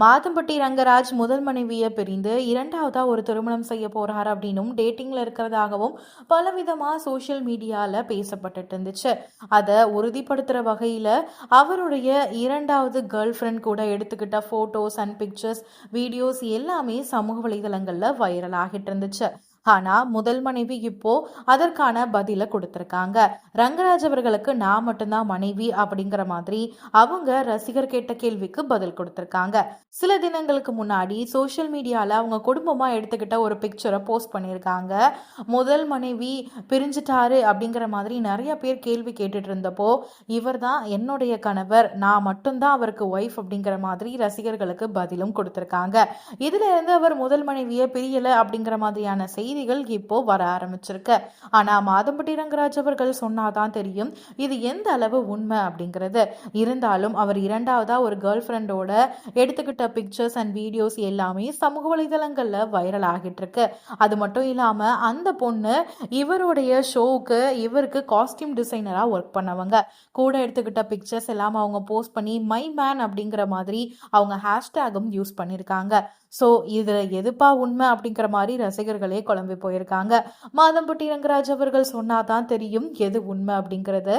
மாதம்பட்டி ரங்கராஜ் முதல் மனைவியை பிரிந்து இரண்டாவதா ஒரு திருமணம் செய்ய போறார் அப்படின்னும் டேட்டிங்ல இருக்கிறதாகவும் பலவிதமா சோசியல் மீடியால பேசப்பட்டுட்டு இருந்துச்சு. அதை உறுதிப்படுத்துற வகையில அவருடைய இரண்டாவது கேர்ள் ஃப்ரெண்ட் கூட எடுத்துக்கிட்ட போட்டோஸ் அண்ட் பிக்சர்ஸ் வீடியோஸ் எல்லாமே சமூக வலைதளங்கள்ல வைரல் ஆகிட்டு இருந்துச்சு. ஆனா முதல் மனைவி இப்போ அதற்கான பதில கொடுத்திருக்காங்க. ரங்கராஜ் அவர்களுக்கு நான் மட்டும்தான் மனைவி அப்படிங்கிற மாதிரி அவங்க ரசிகர் கேட்ட கேள்விக்கு பதில் கொடுத்திருக்காங்க. சில தினங்களுக்கு முன்னாடி சோஷியல் மீடியால அவங்க குடும்பமா எடுத்துக்கிட்ட ஒரு பிக்சரை போஸ்ட் பண்ணியிருக்காங்க. முதல் மனைவி பிரிஞ்சிட்டாரு அப்படிங்கிற மாதிரி நிறைய பேர் கேள்வி கேட்டுட்டு இருந்தப்போ இவர் தான் என்னுடைய கணவர் நான் மட்டும்தான் அவருக்கு ஒய்ஃப் அப்படிங்கிற மாதிரி ரசிகர்களுக்கு பதிலும் கொடுத்திருக்காங்க. இதுல இருந்து அவர் முதல் மனைவியை பிரியல அப்படிங்கிற மாதிரியான செய்தி செய்திகள் இப்போ வர ஆரம்பிச்சிருக்கு. ஆனா மாதம்பட்டி ரங்கராஜ் அவர்கள் சொன்னாதான் தெரியும் இது எந்த அளவு உண்மை அப்படிங்கிறது. இருந்தாலும் அவர் இரண்டாவதா ஒரு கேர்ள் ஃப்ரெண்டோட எடுத்துக்கிட்ட பிக்சர்ஸ் அண்ட் வீடியோஸ் எல்லாமே சமூக வலைதளங்கள்ல வைரல் ஆகிட்டு இருக்கு அது மட்டும் இல்லாம அந்த பொண்ணு இவருடைய ஷோவுக்கு இவருக்கு காஸ்டியூம் டிசைனரா ஒர்க் பண்ணவங்க. கூட எடுத்துக்கிட்ட பிக்சர்ஸ் எல்லாம் அவங்க போஸ்ட் பண்ணி மை மேன் அப்படிங்கிற மாதிரி அவங்க ஹேஷ்டேகும் யூஸ் பண்ணியிருக்காங்க ஸோ இதில் எதுப்பா உண்மை அப்படிங்கிற மாதிரி ரசிகர்களே குழம்பி போயிருக்காங்க. மாதம்பட்டி ரங்கராஜ் அவர்கள் சொன்னாதான் தெரியும் எது உண்மை அப்படிங்கிறது